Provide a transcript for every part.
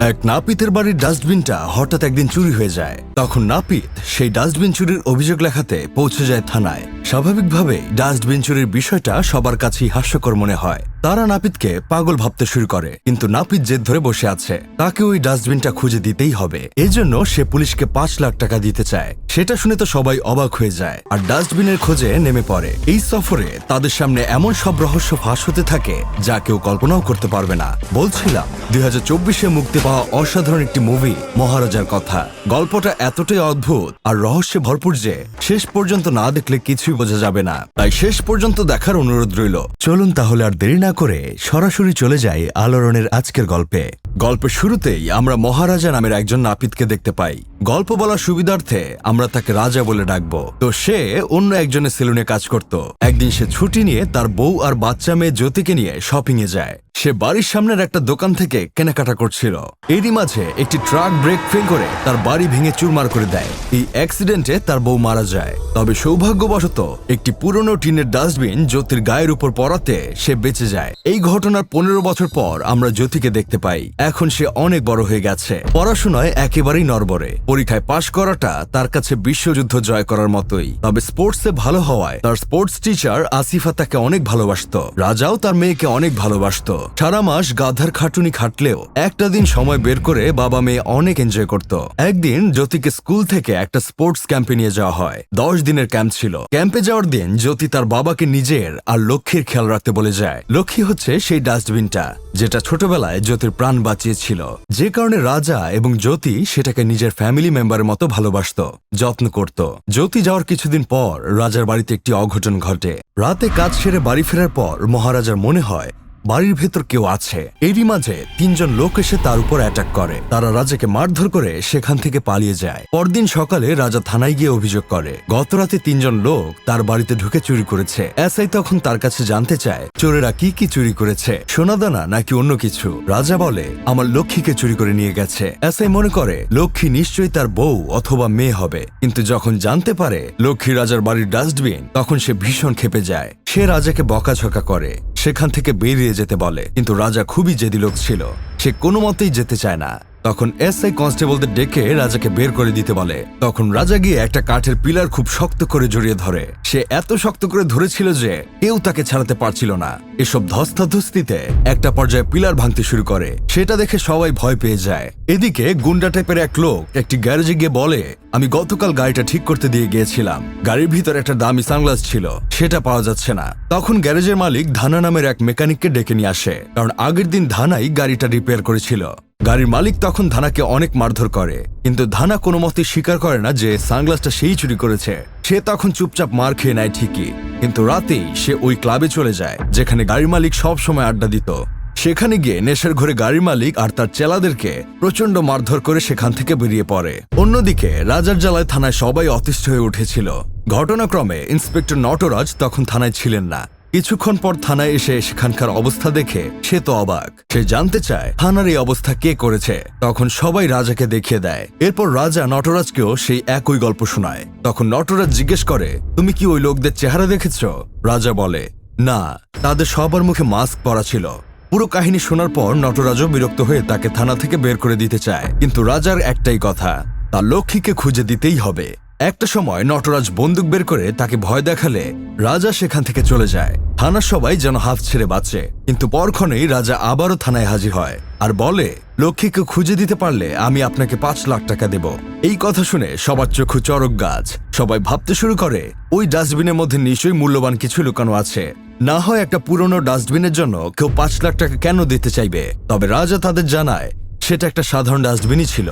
এক নাপিতের বাড়ির ডাস্টবিনটা হঠাৎ একদিন চুরি হয়ে যায়। তখন নাপিত সেই ডাস্টবিন চুরির অভিযোগ লেখাতে পৌঁছে যায় থানায়। স্বাভাবিকভাবে ডাস্টবিন চুরির বিষয়টা সবার কাছেই হাস্যকর মনে হয়। তারা নাপিতকে পাগল ভাবতে শুরু করে, কিন্তু নাপিত জেদ ধরে বসে আছে। তাকে ওই ডাস্টবিনটা খুঁজে দিতেই হবে। এজন্য সে পুলিশকে পাঁচ লাখ টাকা দিতে চায়। সেটা শুনে তো সবাই অবাক হয়ে যায়। আর ডাস্টবিনের খোঁজে নেমে পড়ে। এই সফরে তাদের সামনে এমন সব রহস্য ফাঁস হতে থাকে, যা কেউ কল্পনাও করতে পারবে না। বলছিলাম, দুই হাজার চব্বিশে মুক্তি পাওয়া অসাধারণ একটি মুভি, মহারাজার কথা। গল্পটা এতটাই অদ্ভুত আর রহস্যে ভরপুর যে, শেষ পর্যন্ত না দেখলে কিছুই বোঝা যাবে না। তাই শেষ পর্যন্ত দেখার অনুরোধ রইল। চলুন তাহলে আর দেরি না করে সরাসরি চলে যাই আলোড়নের আজকের গল্পে। গল্পের শুরুতেই আমরা মহারাজা নামের একজন নাপিতকে দেখতে পাই। গল্প বলার সুবিধার্থে আমরা তাকে রাজা বলে ডাকবো। তো সে অন্য একজনের সেলুনে কাজ করত। একদিন সে ছুটি নিয়ে তার বউ আর বাচ্চা মেয়ে জ্যোতিকে নিয়ে শপিং এ যায়। সে বাড়ির সামনের একটা দোকান থেকে কেনাকাটা করছিল। এরই মাঝে একটি ট্রাক ব্রেক ফেল করে তার বাড়ি ভেঙে চুরমার করে দেয়। এই অ্যাক্সিডেন্টে তার বউ মারা যায়। তবে সৌভাগ্যবশত একটি পুরনো টিনের ডাস্টবিন জ্যোতির গায়ের উপর পড়াতে সে বেঁচে যায়। এই ঘটনার পনেরো বছর পর আমরা জ্যোতিকে দেখতে পাই। এখন সে অনেক বড় হয়ে গেছে। পড়াশোনায় একেবারেই নরবরে পরীক্ষায় পাশ করাটা তার কাছে বিশ্বযুদ্ধ জয় করার মতোই। তবে স্পোর্টসে ভালো হওয়ায় তার স্পোর্টস টিচার আসিফা তাকে অনেক ভালোবাসতো। রাজাও তার মেয়েকে অনেক ভালোবাসতো। সারা মাস গাধার খাটুনি খাটলেও একটা দিন সময় বের করে বাবা মেয়ে অনেক এনজয় করত। একদিন জ্যোতিকে স্কুল থেকে একটা স্পোর্টস ক্যাম্পে নিয়ে যাওয়া হয়। দশ দিনের ক্যাম্প ছিল। ক্যাম্পে যাওয়ার দিন জ্যোতি তার বাবাকে নিজের আর লক্ষ্মীর খেয়াল রাখতে বলে যায়। লক্ষ্মী হচ্ছে সেই ডাস্টবিনটা, যেটা ছোটবেলায় জ্যোতির প্রাণ বাঁচিয়েছিল। যে কারণে রাজা এবং জ্যোতি সেটাকে নিজের ফ্যামিলি মেম্বারের মতো ভালোবাসত, যত্ন করত। জ্যোতি যাওয়ার কিছুদিন পর রাজার বাড়িতে একটি অঘটন ঘটে। রাতে কাজ সেরে বাড়ি ফেরার পর মহারাজার মনে হয় বাড়ির ভেতর কেউ আছে। এরই মাঝে তিনজন লোক এসে তার উপর অ্যাটাক করে। তারা রাজাকে মারধর করে সেখান থেকে পালিয়ে যায়। পরদিন সকালে রাজা থানায় গিয়ে অভিযোগ করে। গতরাতে তিনজন লোক তার বাড়িতে ঢুকে চুরি করেছে। এসআই তখন তার কাছে জানতে চায়, চোরেরা কি কি চুরি করেছে? সোনাদানা নাকি অন্য কিছু? রাজা বলে, আমার লক্ষ্মীকে চুরি করে নিয়ে গেছে। এসআই মনে করে, লক্ষ্মী নিশ্চয়ই তার বউ অথবা মেয়ে হবে। কিন্তু যখন জানতে পারে, লক্ষ্মী রাজার বাড়ির ডাস্টবিন, তখন সে ভীষণ খেপে যায়। সে রাজাকে বকাঝকা করে। সেখান থেকে বেরিয়ে যেতে বলে। কিন্তু রাজা খুবই জেদি লোক ছিল। সে কোনো মতেই যেতে চায় না। তখন এসআই কনস্টেবলদের ডেকে রাজাকে বের করে দিতে বলে। তখন রাজা গিয়ে একটা কাঠের পিলার খুব শক্ত করে জড়িয়ে ধরে। সে এত শক্ত করে ধরেছিল যে কেউ তাকে ছাড়াতে পারছিল না। এসব ধস্তাধস্তিতে একটা পর্যায়ে পিলার ভাঙতে শুরু করে। সেটা দেখে সবাই ভয় পেয়ে যায়। এদিকে গুন্ডা টাইপের এক লোক একটি গ্যারেজে গিয়ে বলে, আমি গতকাল গাড়িটা ঠিক করতে দিয়ে গিয়েছিলাম। গাড়ির ভিতর একটা দামি সানগ্লাস ছিল। সেটা পাওয়া যাচ্ছে না। তখন গ্যারেজের মালিক ধানা নামের এক মেকানিককে ডেকে নিয়ে আসে। কারণ আগের দিন ধানাই গাড়িটা রিপেয়ার করেছিল। গাড়ির মালিক তখন ধানাকে অনেক মারধর করে, কিন্তু ধানা কোনো মতে স্বীকার করে না যে সানগ্লাসটা সেই চুরি করেছে। সে তখন চুপচাপ মার খেয়ে নেয় ঠিকই, কিন্তু রাতেই সে ওই ক্লাবে চলে যায়, যেখানে গাড়ির মালিক সব সময় আড্ডা দিত। সেখানে গিয়ে নেশার ঘরে গাড়ির মালিক আর তার চেলাদেরকে প্রচণ্ড মারধর করে সেখান থেকে বেরিয়ে পড়ে। অন্যদিকে রাজার জ্বালায় থানায় সবাই অতিষ্ঠ হয়ে উঠেছিল। ঘটনাক্রমে ইন্সপেক্টর নটরাজ তখন থানায় ছিলেন না। কিছুক্ষণ পর থানায় এসে সেখানকার অবস্থা দেখে সে তো অবাক। সে জানতে চায়, থানার এই অবস্থা কে করেছে? তখন সবাই রাজাকে দেখিয়ে দেয়। এরপর রাজা নটরাজকেও সেই একই গল্প শোনায়। তখন নটরাজ জিজ্ঞেস করে, তুমি কি ওই লোকদের চেহারা দেখেছ? রাজা বলে, না, তাদের সবার মুখে মাস্ক পরা ছিল। পুরো কাহিনী শোনার পর নটরাজও বিরক্ত হয়ে তাকে থানা থেকে বের করে দিতে চায়। কিন্তু রাজার একটাই কথা, তার লক্ষ্মীকে খুঁজে দিতেই হবে। একটা সময় নটরাজ বন্দুক বের করে তাকে ভয় দেখালে রাজা সেখান থেকে চলে যায়। থানার সবাই যেন হাফ ছেড়ে বাঁচে, কিন্তু পরক্ষণেই রাজা আবারও থানায় হাজির হয় আর বলে, লক্ষ্মীকে খুঁজে দিতে পারলে আমি আপনাকে পাঁচ লাখ টাকা দেব। এই কথা শুনে সবার চক্ষু চরক গাছ। সবাই ভাবতে শুরু করে, ওই ডাস্টবিনের মধ্যে নিশ্চয়ই মূল্যবান কিছু লুকানো আছে। না হয় একটা পুরনো ডাস্টবিনের জন্য কেউ পাঁচ লাখ টাকা কেন দিতে চাইবে? তবে রাজা তাদের জানায়, সেটা একটা সাধারণ ডাস্টবিনই ছিল।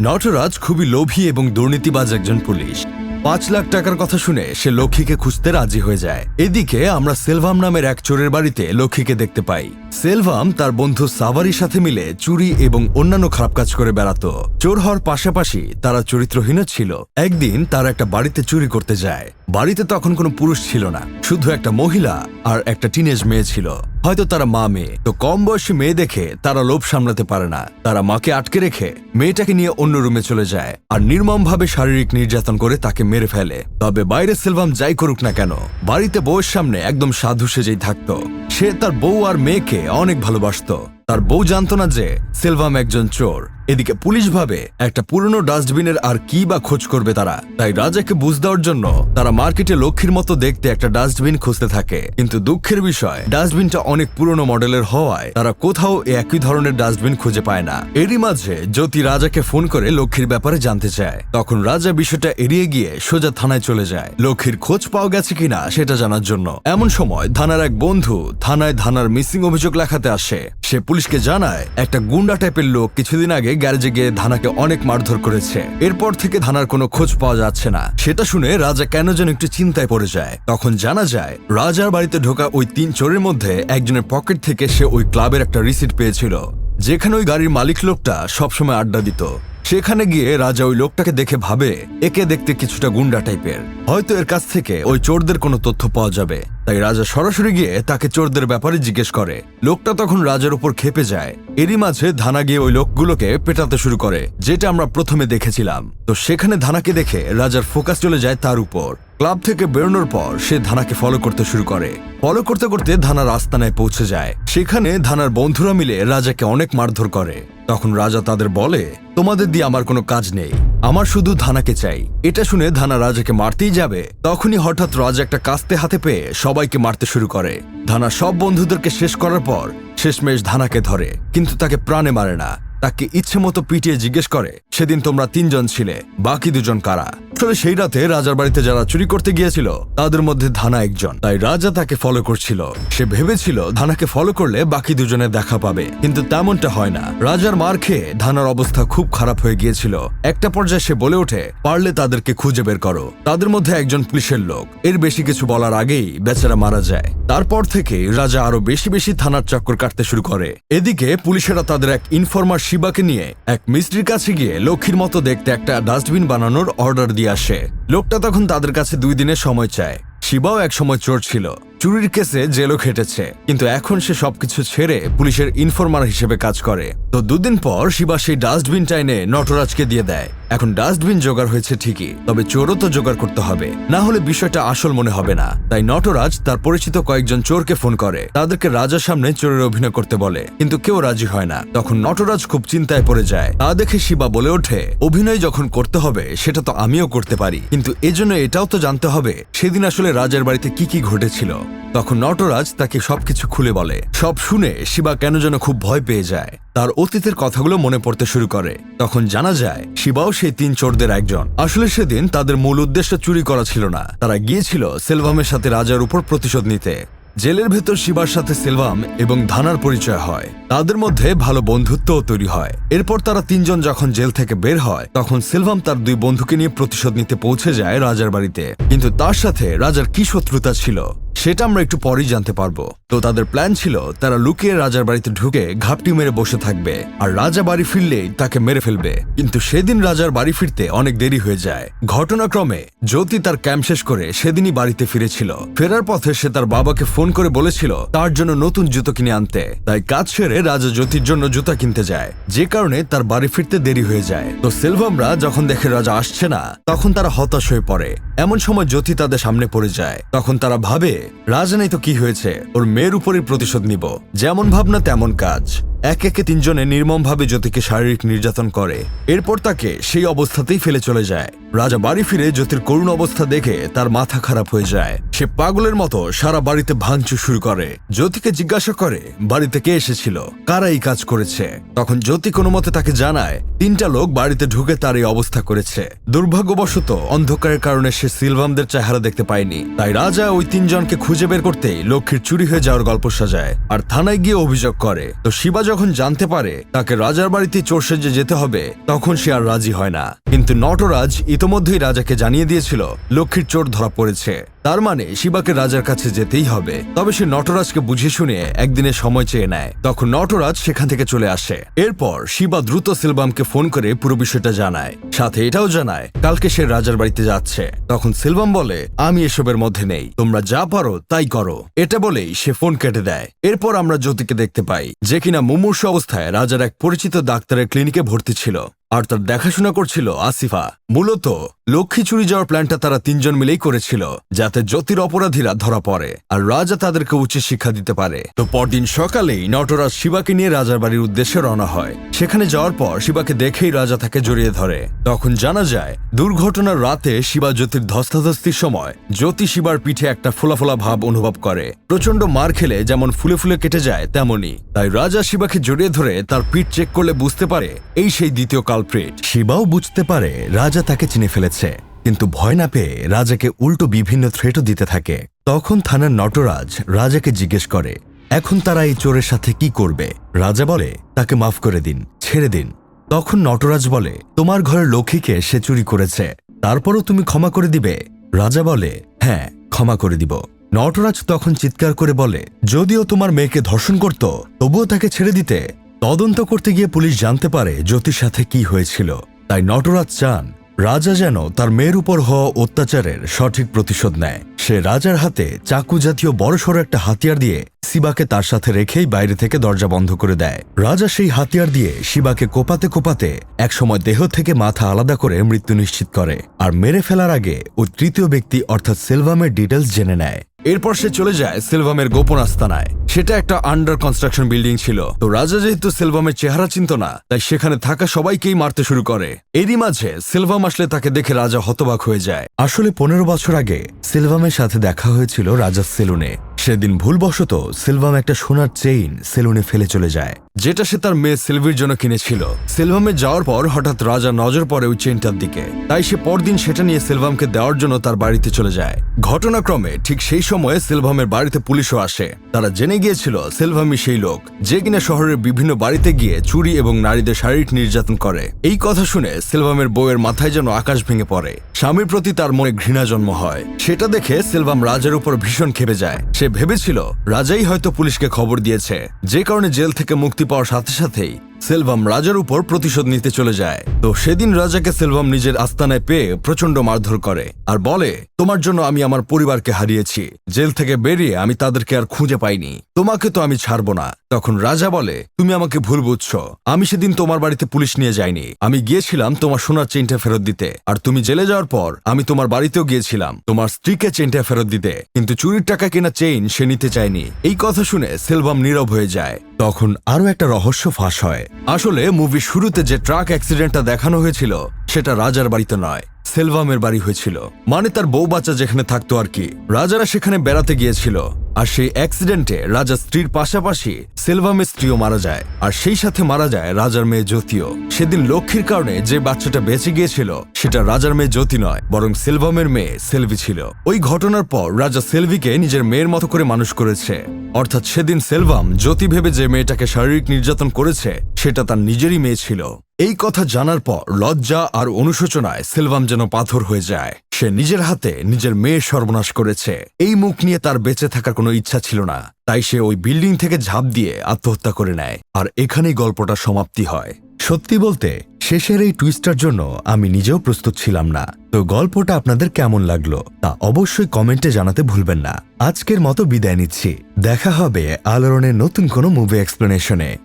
নটরাজ খুবই লোভী এবং দুর্নীতিবাজ একজন পুলিশ। পাঁচ লাখ টাকার কথা শুনে সে লক্ষ্মীকে খুঁজতে রাজি হয়ে যায়। এদিকে আমরা সেলভাম নামের এক চোরের বাড়িতে লক্ষ্মীকে দেখতে পাই। সেলভাম তার বন্ধু সাভারির সাথে মিলে চুরি এবং অন্যান্য খারাপ কাজ করে বেড়াত। চোর হওয়ার পাশাপাশি তারা চরিত্রহীন ছিল। একদিন তারা একটা বাড়িতে চুরি করতে যায়। বাড়িতে তখন কোনো পুরুষ ছিল না, শুধু একটা মহিলা আর একটা টিনেজ মেয়ে ছিল। হয়তো তারা মা মেয়ে। তো কম বয়সী মেয়ে দেখে তারা লোভ সামলাতে পারে না। তারা মাকে আটকে রেখে মেয়েটাকে নিয়ে অন্য রুমে চলে যায় আর নির্মমভাবে শারীরিক নির্যাতন করে তাকে মেরে ফেলে। তবে বাইরে সেলভাম যাই করুক না কেন, বাড়িতে বউয়ের সামনে একদম সাধু সেজেই থাকতো। সে তার বউ আর মেয়েকে অনেক ভালোবাসত। তার বউ জানত না যে সেলভাম একজন চোর। এদিকে পুলিশ ভাবে একটা পুরনো ডাস্টবিনের আর কি বা খোঁজ করবে তারা? তাই রাজাকে বুঝ দেওয়ার জন্য তারা মার্কেটে লক্ষ্মীর মতো দেখতে একটা ডাস্টবিন খুঁজতে থাকে। কিন্তু দুঃখের বিষয়, ডাস্টবিনটা অনেক পুরনো মডেলের হওয়ায় তারা কোথাও একই ধরনের ডাস্টবিন খুঁজে পায় না। এরই মাঝে জ্যোতি রাজাকে ফোন করে লক্ষ্মীর ব্যাপারে জানতে চায়। তখন রাজা বিষয়টা এড়িয়ে গিয়ে সোজা থানায় চলে যায়। লক্ষ্মীর খোঁজ পাওয়া গেছে কিনা সেটা জানার জন্য। এমন সময় থানার এক বন্ধু থানায় থানার মিসিং অভিযোগ লেখাতে আসে। সে পুলিশকে জানায়, একটা গুন্ডা টাইপের লোক কিছুদিন আগে গ্যারেজে গিয়ে ধানাকে অনেক মারধর করেছে। এরপর থেকে ধানার কোনো খোঁজ পাওয়া যাচ্ছে না। সেটা শুনে রাজা কেন যেন একটু চিন্তায় পড়ে যায়। তখন জানা যায়, রাজার বাড়িতে ঢোকা ওই তিন চোরের মধ্যে একজনের পকেট থেকে সে ওই ক্লাবের একটা রিসিট পেয়েছিল, যেখানে ওই গাড়ির মালিক লোকটা সবসময় আড্ডা দিত। সেখানে গিয়ে রাজা ওই লোকটাকে দেখে ভাবে, একে দেখতে কিছুটা গুন্ডা টাইপের। হয়তো এর কাছ থেকে ওই চোরদের কোনো তথ্য পাওয়া যাবে। তাই রাজা সরাসরি গিয়ে তাকে চোরদের ব্যাপারে জিজ্ঞেস করে। লোকটা তখন রাজার উপর খেপে যায়। এরই মাঝে ধানা গিয়ে ওই লোকগুলোকে পেটাতে শুরু করে, যেটা আমরা প্রথমে দেখেছিলাম। তো সেখানে ধানাকে দেখে রাজার ফোকাস চলে যায় তার উপর। ক্লাব থেকে বেরোনোর পর সে ধানাকে ফলো করতে শুরু করে। ফলো করতে করতে ধানার আস্তানায় পৌঁছে যায়। সেখানে ধানার বন্ধুরা মিলে রাজাকে অনেক মারধর করে। তখন রাজা তাদের বলে, তোমাদের দিয়ে আমার কোনো কাজ নেই। আমার শুধু ধানাকে চাই। এটা শুনে ধানা রাজাকে মারতেই যাবে। তখনই হঠাৎ রাজা একটা কাস্তে হাতে পেয়ে সবাইকে মারতে শুরু করে। ধানা সব বন্ধুদেরকে শেষ করার পর শেষমেশ ধানাকে ধরে, কিন্তু তাকে প্রাণে মারে না। তাকে ইচ্ছে মতো পিটিয়ে জিজ্ঞেস করে, সেদিন তোমরা তিনজন ছিলে, বাকি দুজন কারা? আসলে সেই রাতে রাজার বাড়িতে যারা চুরি করতে গিয়েছিল, তাদের মধ্যে ধানা একজন। তাই রাজা তাকে ফলো করছিল। সে ভেবেছিল ধানাকে ফলো করলে বাকি দুজনের দেখা পাবে। কিন্তু তেমনটা হয় না। রাজার মার খেয়ে ধানার অবস্থা খুব খারাপ হয়ে গিয়েছিল। একটা পর্যায়ে সে বলে ওঠে, পারলে তাদেরকে খুঁজে বের করো। তাদের মধ্যে একজন পুলিশের লোক। এর বেশি কিছু বলার আগেই বেচারা মারা যায়। তারপর থেকে রাজা আরও বেশি বেশি থানার চক্কর কাটতে শুরু করে। এদিকে পুলিশেরা তাদের এক ইনফরমার শিবাকে নিয়ে এক মিস্ত্রির কাছে গিয়ে লক্ষ্মীর মতো দেখতে একটা ডাস্টবিন বানানোর অর্ডার দিয়ে আসে। লোকটা তখন তাদের কাছে দুই দিনের সময় চায়। শিবাও এক সময় চোর ছিল। চুরির কেসে জেলও খেটেছে। কিন্তু এখন সে সবকিছু ছেড়ে পুলিশের ইনফরমার হিসেবে কাজ করে। তো দুদিন পর শিবা সেই ডাস্টবিনটা এনে নটরাজকে দিয়ে দেয়। এখন ডাস্টবিন জোগাড় হয়েছে ঠিকই, তবে চোরও তো জোগাড় করতে হবে। না হলে বিষয়টা আসল মনে হবে না। তাই নটরাজ তার পরিচিত কয়েকজন চোরকে ফোন করে। তাদেরকে রাজার সামনে চোরের অভিনয় করতে বলে। কিন্তু কেউ রাজি হয় না। তখন নটরাজ খুব চিন্তায় পড়ে যায়। তা দেখে শিবা বলে ওঠে, অভিনয় যখন করতে হবে, সেটা তো আমিও করতে পারি। কিন্তু এজন্য এটাও তো জানতে হবে, সেদিন আসলে রাজার বাড়িতে কি কি ঘটেছিল? তখন নটরাজ তাকে সবকিছু খুলে বলে। সব শুনে শিবা কেন যেন খুব ভয় পেয়ে যায়। তার অতীতের কথাগুলো মনে পড়তে শুরু করে। তখন জানা যায়, শিবাও সেই তিন চোরদের একজন। আসলে সেদিন তাদের মূল উদ্দেশ্য চুরি করা ছিল না। তারা গিয়েছিল সেলভামের সাথে রাজার উপর প্রতিশোধ নিতে। জেলের ভেতর শিবার সাথে সেলভাম এবং ধানার পরিচয় হয়। তাদের মধ্যে ভালো বন্ধুত্বও তৈরি হয়। এরপর তারা তিনজন যখন জেল থেকে বের হয়, তখন সেলভাম তার দুই বন্ধুকে নিয়ে প্রতিশোধ নিতে পৌঁছে যায় রাজার বাড়িতে। কিন্তু তার সাথে রাজার কি শত্রুতা ছিল? সেটা আমরা একটু পরেই জানতে পারব। তো তাদের প্ল্যান ছিল, তারা লুকিয়ে রাজার বাড়িতে ঢুকে ঘাপটি মেরে বসে থাকবে আর রাজা বাড়ি ফিরলেই তাকে মেরে ফেলবে। কিন্তু সেদিন রাজার বাড়ি ফিরতে অনেক দেরি হয়ে যায়। ঘটনাক্রমে জ্যোতি তার ক্যাম্প শেষ করে সেদিনই বাড়িতে ফিরেছিল। ফেরার পথে সে তার বাবাকে ফোন করে বলেছিল, তার জন্য নতুন জুতো কিনে আনতে। তাই কাজ সেরে রাজা জ্যোতির জন্য জুতা কিনতে যায়। যে কারণে তার বাড়ি ফিরতে দেরি হয়ে যায়। তো সেলভামরা যখন দেখে রাজা আসছে না, তখন তারা হতাশ হয়ে পড়ে। এমন সময় জ্যোতি তাদের সামনে পড়ে যায়। তখন তারা ভাবে রাজা নেই তো কি হয়েছে, ওর মেয়ের উপরই প্রতিশোধ নিব। যেমন ভাবনা, তেমন কাজ। এক একে তিনজনে নির্মমভাবে জ্যোতিকে শারীরিক নির্যাতন করে। এরপর তাকে সেই অবস্থাতেই ফেলে চলে যায়। রাজা বাড়ি ফিরে জ্যোতির করুণ অবস্থা দেখে তার মাথা খারাপ হয়ে যায়। সে পাগলের মতো সারা বাড়িতে ভাঙচুর শুরু করে। জ্যোতিকে জিজ্ঞাসা করে, বাড়িতে কে এসেছিল? কারা এই কাজ করেছে? তখন জ্যোতি কোনো মতে তাকে জানায়, তিনটা লোক বাড়িতে ঢুকে তার এই অবস্থা করেছে। দুর্ভাগ্যবশত, অন্ধকারের কারণে সে সিলভামদের চেহারা দেখতে পায়নি। তাই রাজা ওই তিনজনকে খুঁজে বের করতেই লক্ষ্মীর চুরি হয়ে যাওয়ার গল্প সাজায় আর থানায় গিয়ে অভিযোগ করে। তো শিবা যখন জানতে পারে তাকে রাজার বাড়িতে চোর সেজে যেতে হবে, তখন সে আর রাজি হয় না। কিন্তু নটরাজ ইতোমধ্যেই রাজাকে জানিয়ে দিয়েছিল, লক্ষ্মীর চোর ধরা পড়েছে। তার মানে শিবাকে রাজার কাছে যেতেই হবে। তবে সে নটরাজকে বুঝিয়ে শুনে একদিনের সময় চেয়ে নেয়। তখন নটরাজ সেখান থেকে চলে আসে। এরপর শিবা দ্রুত সিলবামকে ফোন করে পুরো বিষয়টা জানায়। সাথে এটাও জানায়, কালকে সে রাজার বাড়িতে যাচ্ছে। তখন সিলবাম বলে, আমি এসবের মধ্যে নেই। তোমরা যা পারো, তাই করো। এটা বলেই সে ফোন কেটে দেয়। এরপর আমরা জ্যোতিকে দেখতে পাই, যে কিনা মুমূর্ষ অবস্থায় রাজার এক পরিচিত ডাক্তারের ক্লিনিকে ভর্তি ছিল। আর তার দেখাশোনা করছিল আসিফা মূলত লক্ষ্মী চুরি যাওয়ার প্ল্যানটা তারা তিনজন মিলেই করেছিল, যাতে জ্যোতির অপরাধীরা ধরা পড়ে আর রাজা তাদেরকে উচিত শিক্ষা দিতে পারে। তো পরদিন সকালেই নটরাজ শিবাকে নিয়ে রাজার বাড়ির উদ্দেশ্যে রওনা হয়। সেখানে যাওয়ার পর শিবাকে দেখেই রাজা তাকে জড়িয়ে ধরে। তখন জানা যায়, দুর্ঘটনার রাতে শিবা জ্যোতির ধস্তাধস্তির সময় জ্যোতি শিবার পিঠে একটা ফোলা ফোলা ভাব অনুভব করে। প্রচণ্ড মার খেলে যেমন ফুলে ফুলে কেটে যায়, তেমনই। তাই রাজা শিবাকে জড়িয়ে ধরে তার পিঠ চেক করলে বুঝতে পারে, এই সেই দ্বিতীয় কালপ্রিট শিবাও বুঝতে পারে, রাজা তাকে চিনে ফেলেছে। কিন্তু ভয় না পেয়ে রাজাকে উল্টো বিভিন্ন থ্রেটও দিতে থাকে। তখন থানার নটরাজ রাজাকে জিজ্ঞেস করে, এখন তারা এই চোরের সাথে কি করবে? রাজা বলে, তাকে মাফ করে দিন, ছেড়ে দিন। তখন নটরাজ বলে, তোমার ঘরের লক্ষ্মীকে সে চুরি করেছে, তারপরও তুমি ক্ষমা করে দিবে? রাজা বলে হ্যাঁ ক্ষমা করে দিব। নটরাজ তখন চিৎকার করে বলে, যদিও তোমার মেয়েকে ধর্ষণ করত, তবুও তাকে ছেড়ে দিতে। তদন্ত করতে গিয়ে পুলিশ জানতে পারে জ্যোতির সাথে কি হয়েছিল। তাই নটরাজ চান রাজা যেন তার মেয়ের উপর হওয়া অত্যাচারের সঠিক প্রতিশোধ নেয়। সে রাজার হাতে চাকু জাতীয় বড়সড় একটা হাতিয়ার দিয়ে শিবাকে তার সাথে রেখেই বাইরে থেকে দরজা বন্ধ করে দেয়। রাজা সেই হাতিয়ার দিয়ে শিবাকে কোপাতে কোপাতে একসময় দেহ থেকে মাথা আলাদা করে মৃত্যু নিশ্চিত করে আর মেরে ফেলার আগে ও তৃতীয় ব্যক্তি অর্থাৎ সেলভামের ডিটেলস জেনে নেয়। এরপর সে চলে যায় সেলভামের গোপন আস্তানায়। সেটা একটা আন্ডার কনস্ট্রাকশন বিল্ডিং ছিল। তো রাজা যেহেতু সেলভামের চেহারা চিনত না, তাই সেখানে থাকা সবাইকেই মারতে শুরু করে। এরই মাঝে সেলভাম আসলে তাকে দেখে রাজা হতবাক হয়ে যায়। আসলে পনেরো বছর আগে সেলভামের সাথে দেখা হয়েছিল রাজার সেলুনে। সেদিন ভুলবশত সিলভাম একটা সোনার চেইন সেলুনে ফেলে চলে যায়। যেটা সে তার মেয়ে সেলভির জন্য কিনেছিল। সেলভামে যাওয়ার পর হঠাৎ রাজা নজর পড়ে ওই চেইনটার দিকে। তাই সে পরদিন সেটা নিয়ে সেলভামকে দেওয়ার জন্য তার বাড়িতে চলে যায়। ঘটনাক্রমে ঠিক সেই সময়ে সেলভামের বাড়িতে পুলিশও আসে। তারা জেনে গিয়েছিল সেলভামই সেই লোক, যে কিনা শহরের বিভিন্ন বাড়িতে গিয়ে চুরি এবং নারীদের শারীরিক নির্যাতন করে। এই কথা শুনে সেলভামের বউয়ের মাথায় যেন আকাশ ভেঙে পড়ে। স্বামীর প্রতি তার মনে ঘৃণা জন্ম হয়। সেটা দেখে সেলভাম রাজার উপর ভীষণ খেপে যায়। সে ভেবেছিল, রাজাই হয়তো পুলিশকে খবর দিয়েছে। যে কারণে জেল থেকে মুক্তি পাওয়ার সাথে সাথেই সেলভাম রাজার উপর প্রতিশোধ নিতে চলে যায়। তো সেদিন রাজাকে সেলভাম নিজের আস্তানায় পেয়ে প্রচণ্ড মারধর করে আর বলে, তোমার জন্য আমি আমার পরিবারকে হারিয়েছি। জেল থেকে বেরিয়ে আমি তাদেরকে আর খুঁজে পাইনি। তোমাকে তো আমি ছাড়বো না। তখন রাজা বলে, তুমি আমাকে ভুল বুঝছ। আমি সেদিন তোমার বাড়িতে পুলিশ নিয়ে যাইনি। আমি গিয়েছিলাম তোমার সোনার চেনটা ফেরত দিতে। আর তুমি জেলে যাওয়ার পর আমি তোমার বাড়িতেও গিয়েছিলাম। তোমার স্ত্রীকে চেনটা ফেরত দিতে। কিন্তু চুরির টাকা কেনা চেইন সে নিতে চায়নি। এই কথা শুনে সেলভাম নীরব হয়ে যায়। তখন আরও একটা রহস্য ফাঁস হয়। আসলে মুভি শুরুতে যে ট্রাক অ্যাক্সিডেন্টটা দেখানো হয়েছিল, সেটা রাজার বাড়িতে নয়, সেলভামের বাড়ি হয়েছিল। মানে তার বউ বাচ্চা যেখানে থাকতো আর কি। রাজারা সেখানে বেড়াতে গিয়েছিল। আর সেই অ্যাক্সিডেন্টে রাজা স্ত্রীর পাশাপাশি সেলভামের স্ত্রীও মারা যায়। আর সেই সাথে মারা যায় রাজার মেয়ে জ্যোতিও। সেদিন লক্ষ্মীর কারণে যে বাচ্চাটা বেঁচে গিয়েছিল, সেটা রাজার মেয়ে জ্যোতি নয়, বরং সেলভামের মেয়ে সেলভি ছিল। ওই ঘটনার পর রাজা সেলভিকে নিজের মেয়ের মতো করে মানুষ করেছে। অর্থাৎ সেদিন সেলভাম জ্যোতি ভেবে যে মেয়েটাকে শারীরিক নির্যাতন করেছে, সেটা তার নিজেরই মেয়ে ছিল। এই কথা জানার পর লজ্জা আর অনুশোচনায় সেলভাম যেন পাথর হয়ে যায়। সে নিজের হাতে নিজের মেয়ে সর্বনাশ করেছে। এই মুখ নিয়ে তার বেঁচে থাকার কোনো ইচ্ছা ছিল না। তাই সে ওই বিল্ডিং থেকে ঝাঁপ দিয়ে আত্মহত্যা করে নেয়। আর এখানেই গল্পটা সমাপ্তি হয়। সত্যি বলতে, শেষের এই টুইস্টার জন্য আমি নিজেও প্রস্তুত ছিলাম না। তো গল্পটা আপনাদের কেমন লাগল তা অবশ্যই কমেন্টে জানাতে ভুলবেন না। আজকের মতো বিদায় নিচ্ছি। দেখা হবে আলোড়নের নতুন কোনো মুভি এক্সপ্লেনেশনে